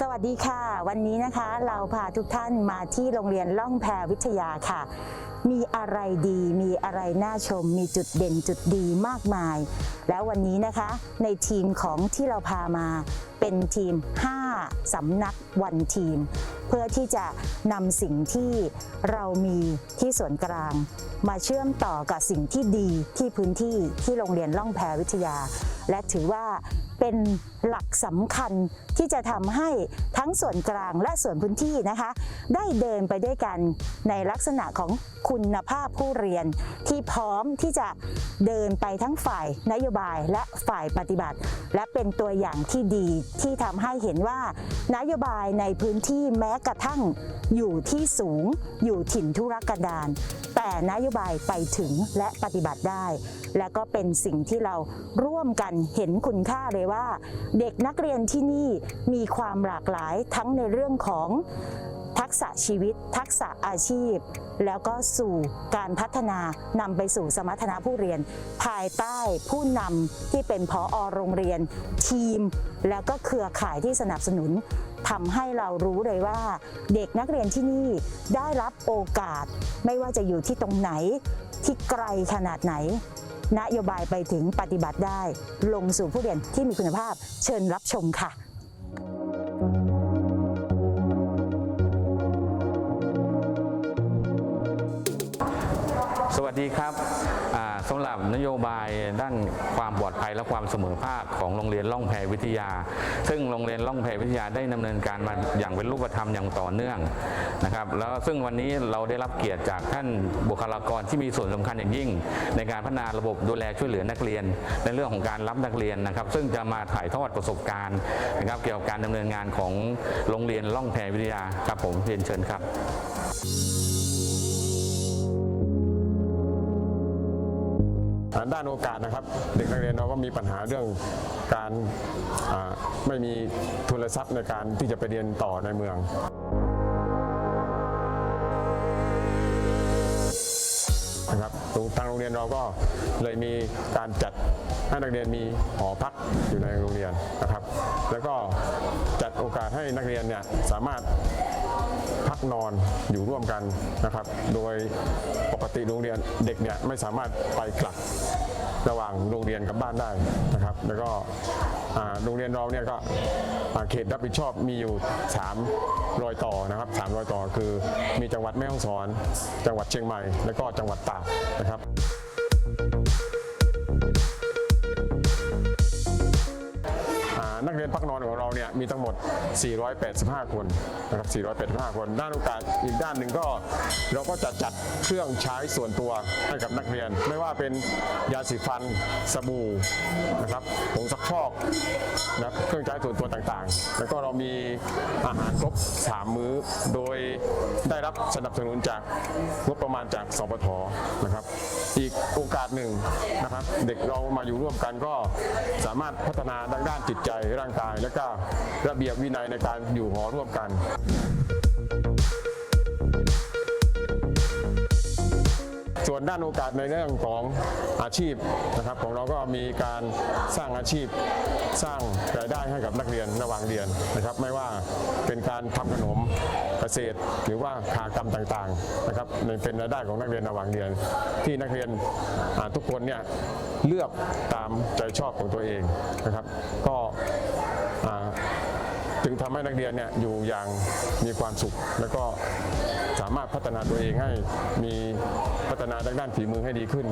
สวัสดีค่ะ วันนี้นะคะเราพาทุกท่านมาที่โรงเรียนล่องแพวิทยาค่ะ มีอะไรดีมีอะไรน่าชม มีจุดเด่นจุดดีมากมาย แล้ววันนี้นะคะในทีมของที่เราพามา เป็นทีม 5 สำนักวันทีม เพื่อที่จะนำสิ่งที่เรามีที่ส่วนกลาง มาเชื่อมต่อกับสิ่งที่ดีที่พื้นที่ที่โรงเรียนล่องแพวิทยา และถือว่าเป็นหลักสำคัญที่จะทำให้ทั้งส่วนกลางและส่วนพื้นที่นะคะ ได้เดินไปด้วยกันในลักษณะของคุณภาพผู้เรียน ที่พร้อมที่จะเดินไปทั้งฝ่ายนโยบายและฝ่ายปฏิบัติ และเป็นตัวอย่างที่ดีที่ทำให้เห็นว่านโยบายในพื้นที่แม้กระทั่งอยู่ที่สูง อยู่ถิ่นทุรกันดารแต่นโยบายไปถึงและปฏิบัติได้ และก็เป็นสิ่งที่เราร่วมกันเห็นคุณค่าเลยว่า เด็กนักเรียนที่นี่มีความหลากหลายทั้งในเรื่องของ ทักษะชีวิต ทักษะอาชีพ แล้วก็สู่การพัฒนานำไปสู่สมรรถนะผู้เรียน ภายใต้ผู้นำที่เป็นพออโรงเรียน ทีม แล้วก็เครือข่ายที่สนับสนุนทำให้เรารู้เลยว่า เด็กนักเรียนที่นี่ได้รับโอกาส ไม่ว่าจะอยู่ที่ตรงไหนที่ไกลขนาดไหน นโยบายไปถึงปฏิบัติได้ ลงสู่ผู้เรียนที่มีคุณภาพ เชิญรับชมค่ะ สวัสดีครับอ่าสำหรับนโยบายด้านความปลอดภัยและความเสมอภาคของโรงเรียนล่องแพวิทยา ซึ่งโรงเรียนล่องแพวิทยาได้ดำเนินการมาอย่างเป็นรูปธรรมอย่างต่อเนื่องนะครับแล้วซึ่งวันนี้เราได้รับเกียรติจากท่านบุคลากรที่มีส่วนสำคัญอย่างยิ่ง ในการพัฒนาระบบดูแลช่วยเหลือนักเรียน ในเรื่องของการรับนักเรียนนะครับ ซึ่งจะมาถ่ายทอดประสบการณ์นะครับเกี่ยวกับการดำเนินงานของโรงเรียนล่องแพวิทยาครับผมเรียนเชิญครับ ด้านโอกาสนะครับ เด็กนักเรียนเราก็มีปัญหาเรื่องการไม่มีทุนทรัพย์ในการที่จะไปเรียนต่อในเมืองนะครับตรงทางโรงเรียนเราก็เลยมีการจัดให้นักเรียนมีหอพักอยู่ในโรงเรียนนะครับ แล้วก็จัดโอกาสให้นักเรียนเนี่ยสามารถพักนอนอยู่ร่วมกันนะครับ โดยปกติโรงเรียนเด็กเนี่ยไม่สามารถไปกลับ ระหว่างโรงเรียนกับบ้านได้นะครับ แล้วก็โรงเรียนเราเนี่ยก็เขตรับผิดชอบมีอยู่ 3 รอยต่อนะครับ3รอยต่อคือมีจังหวัดแม่ฮ่องสอน จังหวัดเชียงใหม่ และก็จังหวัดตากนะครับ กเรียนพักนอนของเราเนี่ยมีทั้งหมด 485 คนนะครับ 485 คน ด้านโอกาสอีกด้านหนึ่งก็เราก็จะจัดเครื่องใช้ส่วนตัวให้กับนักเรียน ไม่ว่าเป็นยาสีฟันสบู่นะครับผงซักฟอกนะครับเครื่องใช้ส่วนตัวต่างๆ แล้วก็เรามีอาหารครบ 3 มื้อ โดยได้รับสนับสนุนจากงบประมาณจากสปทนะครับ อีกโอกาสหนึ่งนะครับ เด็กเรามาอยู่ร่วมกันก็สามารถพัฒนาด้านจิตใจร่างกาย และก็ระเบียบวินัยในการอยู่หอร่วมกัน ส่วนด้านโอกาสในเรื่องของอาชีพนะครับ ของเราก็มีการสร้างอาชีพสร้างรายได้ให้กับนักเรียนระหว่างเรียนนะครับ ไม่ว่าเป็นการทำขนมเกษตร หรือว่าขากรรมต่างๆนะครับเป็นรายได้ของนักเรียนระหว่างเรียน ที่นักเรียนทุกคนเนี่ยเลือกตามใจชอบของตัวเองนะครับ ก็จึงทำให้นักเรียนเนี่ยอยู่อย่างมีความสุขแล้วก็ สามารถพัฒนาตัวเองให้มีพัฒนาทางด้านฝีมือให้ดีขึ้น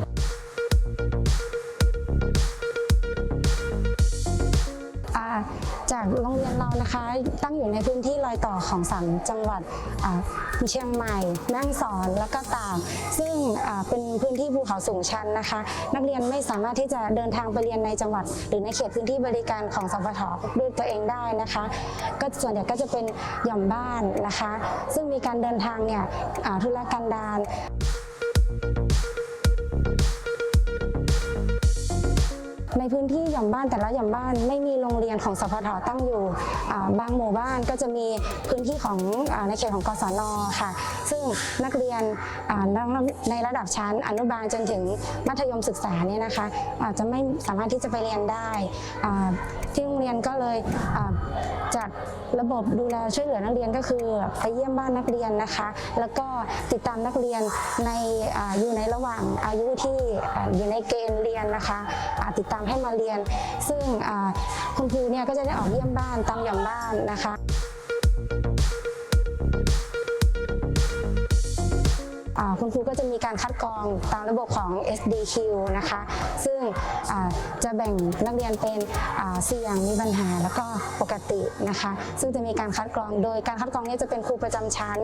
โรงเรียนเรานะคะ ตั้งอยู่ในพื้นที่รอยต่อของสามจังหวัดเชียงใหม่ แม่ฮ่องสอนแล้วก็ตากซึ่งเป็นพื้นที่ภูเขาสูงชันนะคะ นักเรียนไม่สามารถที่จะเดินทางไปเรียนในจังหวัด หรือในเขตพื้นที่บริการของสพทด้วยตัวเองได้นะคะ ก็ส่วนใหญ่ก็จะเป็นหย่อมบ้านนะคะ ซึ่งมีการเดินทางเนี่ยธุรกันดาร ในพื้นที่หย่อมบ้านแต่ละหย่อมบ้านไม่มีโรงเรียนของสพทตั้งอยู่บางหมู่บ้านก็จะมีพื้นที่ของอในเขตของกศนค่ะ ซึ่งนักเรียนในระดับชั้นอนุบาลจนถึงมัธยมศึกษาเนี่ยนะคะอาจจะไม่สามารถที่จะไปเรียนได้ที่โรงเรียนก็เลยจัดระบบดูแลช่วยเหลือนักเรียนก็คือไปเยี่ยมบ้านนักเรียนนะคะ แล้วก็ติดตามนักเรียนในออยู่ในระหว่างอายุที่ออยู่ในเกณฑ์เรียนนะคะติดตามให้มาเรียน ซึ่งคุณครูเนี่ยก็จะได้ออกเยี่ยมบ้านตามหย่อมบ้านนะคะ คุณครูก็จะมีการคัดกรองตามระบบของ SDQ นะคะ ซึ่งจะแบ่งนักเรียนเป็นเสี่ยงมีปัญหาแล้วก็ปกตินะคะ ซึ่งจะมีการคัดกรองโดยการคัดกรองนี้จะเป็นครูประจำชั้น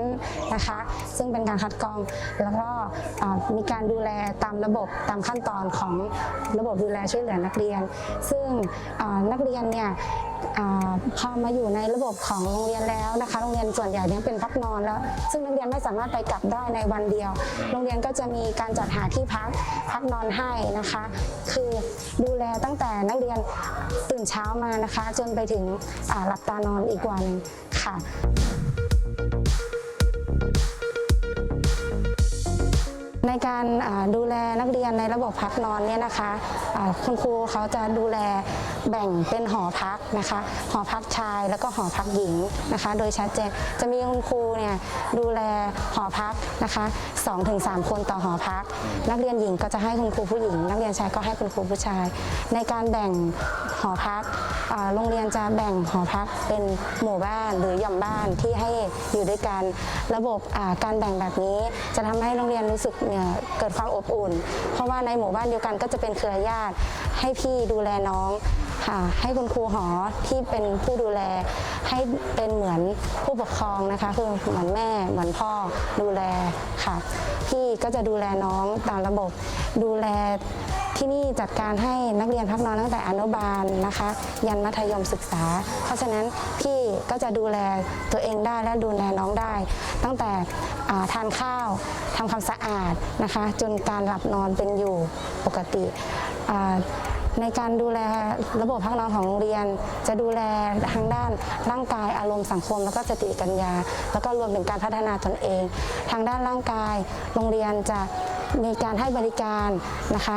นะคะ ซึ่งเป็นการคัดกรองแล้วก็มีการดูแลตามระบบตามขั้นตอนของระบบดูแลช่วยเหลือนักเรียน ซึ่งนักเรียนเนี่ย พอมาอยู่ในระบบของโรงเรียนแล้วนะคะ โรงเรียนส่วนใหญ่เนี่ยเป็นพักนอนแล้ว ซึ่งนักเรียนไม่สามารถไปกลับได้ในวันเดียว โรงเรียนก็จะมีการจัดหาที่พักพักนอนให้นะคะ คือดูแลตั้งแต่นักเรียนตื่นเช้ามานะคะ จนไปถึงหลับตานอนอีกวันค่ะ ในการดูแลนักเรียนในระบบพักนอนเนี่ยนะคะคุณครูเขาจะดูแลแบ่งเป็นหอพักนะคะหอพักชายแล้วก็หอพักหญิงนะคะ โดยชัดเจนจะมีคุณครูเนี่ยดูแลหอพักนะคะ2-3 คนต่อหอพัก นักเรียนหญิงก็จะให้คุณครูผู้หญิง นักเรียนชายก็ให้คุณครูผู้ชาย ในการแบ่งหอพัก โรงเรียนจะแบ่งหอพักเป็นหมู่บ้านหรือหย่อมบ้านที่ให้อยู่ด้วยกัน ระบบการแบ่งแบบนี้จะทำให้โรงเรียนรู้สึกเเกิดความอบอุ่น เพราะว่าในหมู่บ้านเดียวกันก็จะเป็นเครือญาติ ให้พี่ดูแลน้องค่ะให้คุณครูหอที่เป็นผู้ดูแล ให้เป็นเหมือนผู้ปกครองนะคะคือเหมือนแม่เหมือนพ่อดูแลค่ะพี่ก็จะดูแลน้องตามระบบดูแล ที่นี่จัดการให้นักเรียนพักนอนตั้งแต่อนุบาลนะคะ ยันมัธยมศึกษา เพราะฉะนั้นพี่ก็จะดูแลตัวเองได้และดูแลน้องได้ ตั้งแต่ทานข้าวทำความสะอาดนะคะ จนการหลับนอนเป็นอยู่ปกติในการดูแลระบบพักนอนของโรงเรียน จะดูแลทางด้านร่างกายอารมณ์สังคม แล้วก็สติปัญญา แล้วก็รวมถึงการพัฒนาตนเอง ทางด้านร่างกายโรงเรียนจะ มีการให้บริการนะคะ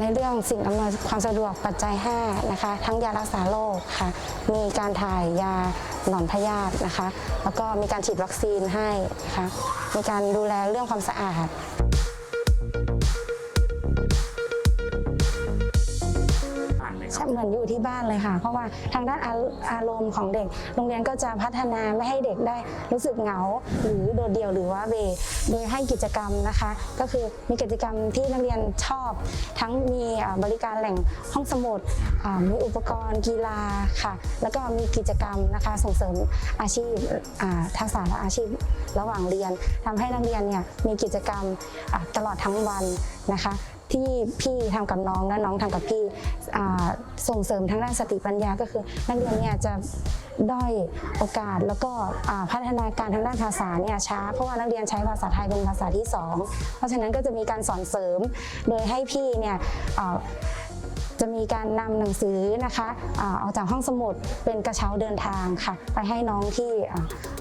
ในเรื่องสิ่งอำนวยความสะดวกปัจจัย 5 นะคะ ทั้งยารักษาโรคค่ะ มีการถ่ายยาหนอนพยาธินะคะ แล้วก็มีการฉีดวัคซีนให้นะคะ มีการดูแลเรื่องความสะอาด อนอยู่ที่บ้านเลยค่ะ เพราะว่าทางด้านอาอารมณ์ของเด็ก โรงเรียนก็จะพัฒนาไม่ให้เด็กได้รู้สึกเหงา หรือโดดเดี่ยวหรือว่าเบโดยให้กิจกรรมนะคะ ก็คือมีกิจกรรมที่นักเรียนชอบ ทั้งมีบริการแหล่งห้องสมุดมีอุปกรณ์กีฬาค่ะ แล้วก็มีกิจกรรมนะคะส่งเสริมอาชีพอ่าทักษะและอาชีพระหว่างเรียนทำให้นักเรียนเนี่ยมีกิจกรรมตลอดทั้งวันนะคะ ที่พี่ทำกับน้องและน้องทำกับพี่ส่งเสริมทางด้านสติปัญญาก็คือ นักเรียนเนี่ยจะด้อยโอกาสแล้วก็พัฒนาการทางด้านภาษาเนี่ยช้า เพราะว่านักเรียนใช้ภาษาไทยเป็นภาษาที่สองเพราะฉะนั้นก็จะมีการสอนเสริม โดยให้พี่เนี่ย จะมีการนำหนังสือนะคะอาอกจากห้องสมุดเป็นกระเช้าเดินทางค่ะ ไปให้น้องที่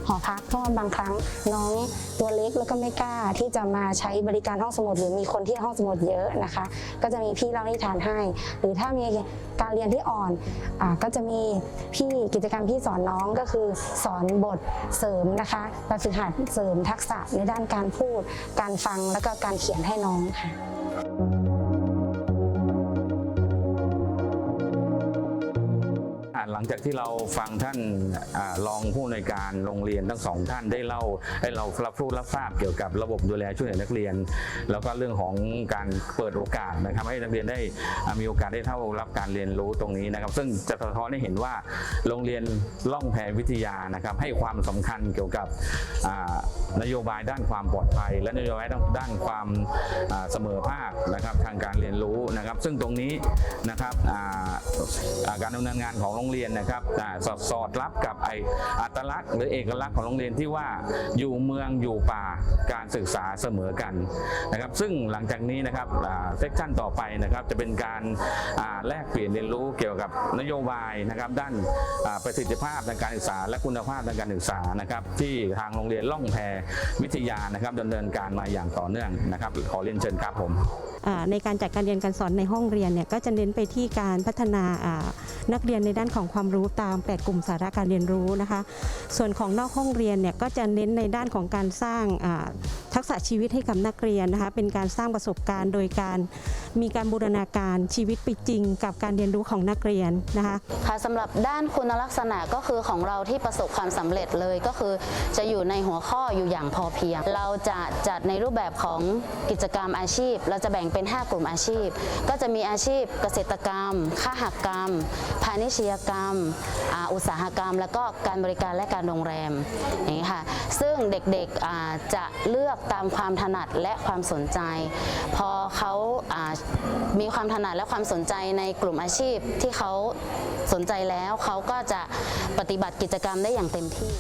หอพักเพราะว่าบางครั้งน้องตัวเล็กแล้วก็ไม่กล้าที่จะมาใช้บริการห้องสมุด หรือมีคนที่ห้องสมุดเยอะนะคะ ก็จะมีพี่เล่านิทานให้ หรือถ้ามีการเรียนที่อ่อนอก็จะมีพี่กิจกรรมที่สอนน้องก็คือสอนบทเสริมนะคะแบบฝึกหัดเสริมทักษะในด้านการพูด การฟังแล้วก็การเขียนให้น้องค่ะ หลังจากที่เราฟังท่านรองผู้ในวยการโรงเรียนทั้งสองท่านได้เล่าให้เรารับรู้รับทราบเกี่ยวกับระบบดูแลช่วยเหลือนักเรียน แล้วก็เรื่องของการเปิดโอกาสนะครับให้นักเรียนได้มีโอกาสได้เท่ารับการเรียนรู้ตรงนี้นะครับ ซึ่งจะสะท้อนให้เห็นว่าโรงเรียนล่องแพวิทยานะครับให้ความสำคัญเกี่ยวกับนโยบายด้านความปลอดภัย และนโยบายด้านความเสมอภาคนะครับทางการเรียนรู้นะครับ ซึ่งตรงนี้นะครับการดำเนินงานของโรงเรียนรียนนะครับสอดสอดรับกับไออัตลักษณ์หรือเอกลักษณ์ของโรงเรียนที่ว่าอยู่เมืองอยู่ป่าการศึกษาเสมอกันนะครับ ซึ่งหลังจากนี้นะครับเซกชันต่อไปนะครับจะเป็นการแลกเปลี่ยนเรียนรู้เกี่ยวกับนโยบายนะครับ ด้านประสิทธิภาพในการศึกษา และคุณภาพในการศึกษานะครับ ที่ทางโรงเรียนล่องแพวิทยานะครับดำเนินการมาอย่างต่อเนื่องนะครับ ขอเรียนเชิญครับผมในการจัดการเรียนการสอนในห้องเรียนเนี่ยก็จะเน้นไปที่การพัฒนานักเรียนในด้านของความรู้ตาม 8 กลุ่มสาระการเรียนรู้นะคะ ส่วนของนอกห้องเรียนเนี่ยก็จะเน้นในด้านของการสร้างทักษะชีวิตให้กับนักเรียนนะคะ เป็นการสร้างประสบการณ์ โดยการมีการบูรณาการชีวิตไปจริง กับการเรียนรู้ของนักเรียนนะคะค่ะสำหรับด้านคุณลักษณะก็คือของเราที่ประสบความสำเร็จเลยก็คือ จะอยู่ในหัวข้ออยู่อย่างพอเพียง เราจะจัดในรูปแบบของกิจกรรมอาชีพ เราจะแบ่งเป็น 5 กลุ่มอาชีพ ก็จะมีอาชีพเกษตรกรรมค้าหกรรม พาณิชยกรรมอุตสาหกรรม แล้วก็การบริการและการโรงแรมอย่างนี้ค่ะซึ่งเด็กๆจะเลือกตามความถนัดและความสนใจ พอเขามีความถนัดและความสนใจในกลุ่มอาชีพที่เขาสนใจแล้วเขาก็จะปฏิบัติกิจกรรมได้อย่างเต็มที่